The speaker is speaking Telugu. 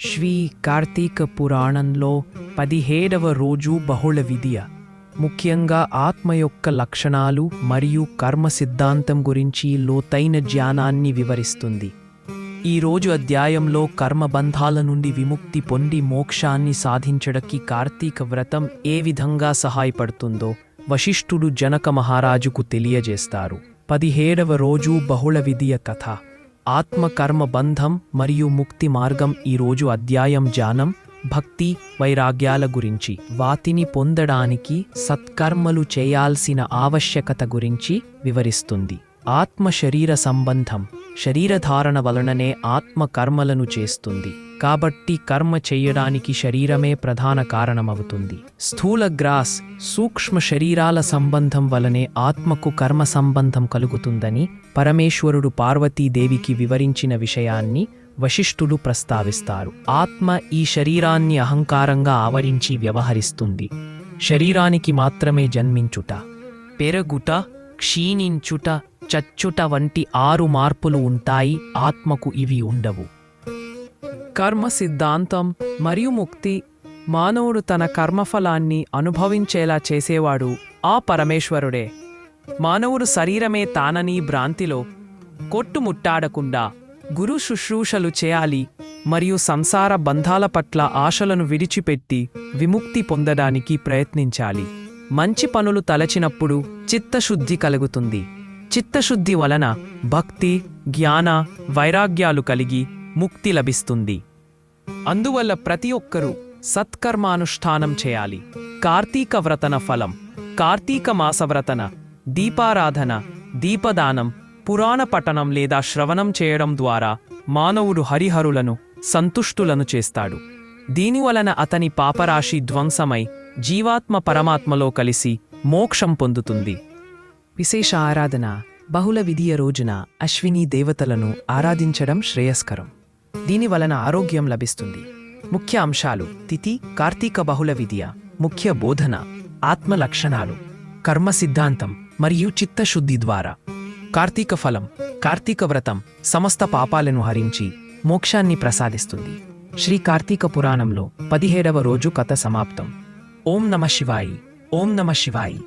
శ్రీ కార్తీక పురాణంలో పదిహేడవ రోజు బహుళ విద్య ముఖ్యంగా ఆత్మ యొక్క లక్షణాలు మరియు కర్మ సిద్ధాంతం గురించి లోతైన జ్ఞానాన్ని వివరిస్తుంది. ఈ రోజు అధ్యాయంలో కర్మబంధాల నుండి విముక్తి పొంది మోక్షాన్ని సాధించడానికి కార్తీక వ్రతం ఏ విధంగా సహాయపడుతుందో వశిష్ఠుడు జనక మహారాజుకు తెలియజేస్తారు. పదిహేడవ రోజు బహుళ విధియ కథ. ఆత్మ కర్మ బంధం మరియు ముక్తి మార్గం ఈ రోజు అధ్యాయం ధ్యానం భక్తి వైరాగ్యాల గురించి వాటిని పొందడానికి సత్కర్మలు చేయాల్సిన ఆవశ్యకత గురించి వివరిస్తుంది. ఆత్మ శరీర సంబంధం శరీరధారణ వలననే ఆత్మ కర్మలను చేస్తుంది. కాబట్టి కర్మ చేయడానికి శరీరమే ప్రధాన కారణమవుతుంది. స్థూల గ్రాస్ సూక్ష్మ శరీరాల సంబంధం వలనే ఆత్మకు కర్మ సంబంధం కలుగుతుందని పరమేశ్వరుడు పార్వతీదేవికి వివరించిన విషయాన్ని వశిష్ఠుడు ప్రస్తావిస్తారు. ఆత్మ ఈ శరీరాన్ని అహంకారంగా ఆవరించి వ్యవహరిస్తుంది. శరీరానికి మాత్రమే జన్మించుట పెరుగుట క్షీణించుట చచ్చుట వంటి ఆరు మార్పులు ఉంటాయి. ఆత్మకు ఇవి ఉండవు. కర్మ సిద్ధాంతం మరియు ముక్తి మానవుడు తన కర్మఫలాన్ని అనుభవించేలా చేసేవాడు ఆ పరమేశ్వరుడే. మానవుడు శరీరమే తానని భ్రాంతిలో కొట్టుముట్టాడకుండా గురు శుశ్రూషలు చేయాలి మరియు సంసార బంధాల పట్ల ఆశలను విడిచిపెట్టి విముక్తి పొందడానికి ప్రయత్నించాలి. మంచి పనులు తలచినప్పుడు చిత్తశుద్ధి కలుగుతుంది. చిత్తశుద్ధి వలన భక్తి జ్ఞాన వైరాగ్యాలు కలిగి ముక్తి లభిస్తుంది. అందువల్ల ప్రతి ఒక్కరూ సత్కర్మానుష్ఠానం చేయాలి. కార్తీక వ్రతన ఫలం కార్తీక మాసవ్రతన దీపారాధన దీపదానం పురాణ పఠనం లేదా శ్రవణం చేయడం ద్వారా మానవుడు హరిహరులను సంతుష్టులను చేస్తాడు. దీనివలన అతని పాపరాశి ధ్వంసమై జీవాత్మ పరమాత్మలో కలిసి మోక్షం పొందుతుంది. విశేష ఆరాధన బహుళ విధియ రోజున అశ్విని దేవతలను ఆరాధించడం శ్రేయస్కరం. దీని వలన ఆరోగ్యం లభిస్తుంది. ముఖ్య అంశాలు తిథి కార్తీక బహుళ విద్య ముఖ్య బోధన ఆత్మ లక్షణాలు కర్మ సిద్ధాంతం మరియు చిత్తశుద్ధి ద్వారా. కార్తీక ఫలం కార్తీక వ్రతం సమస్త పాపాలను హరించి మోక్షాన్ని ప్రసాదిస్తుంది. శ్రీ కార్తీక పురాణంలో పదిహేడవ రోజు కథ సమాప్తం. ఓం నమ శివాయి ఓం నమ శివాయి.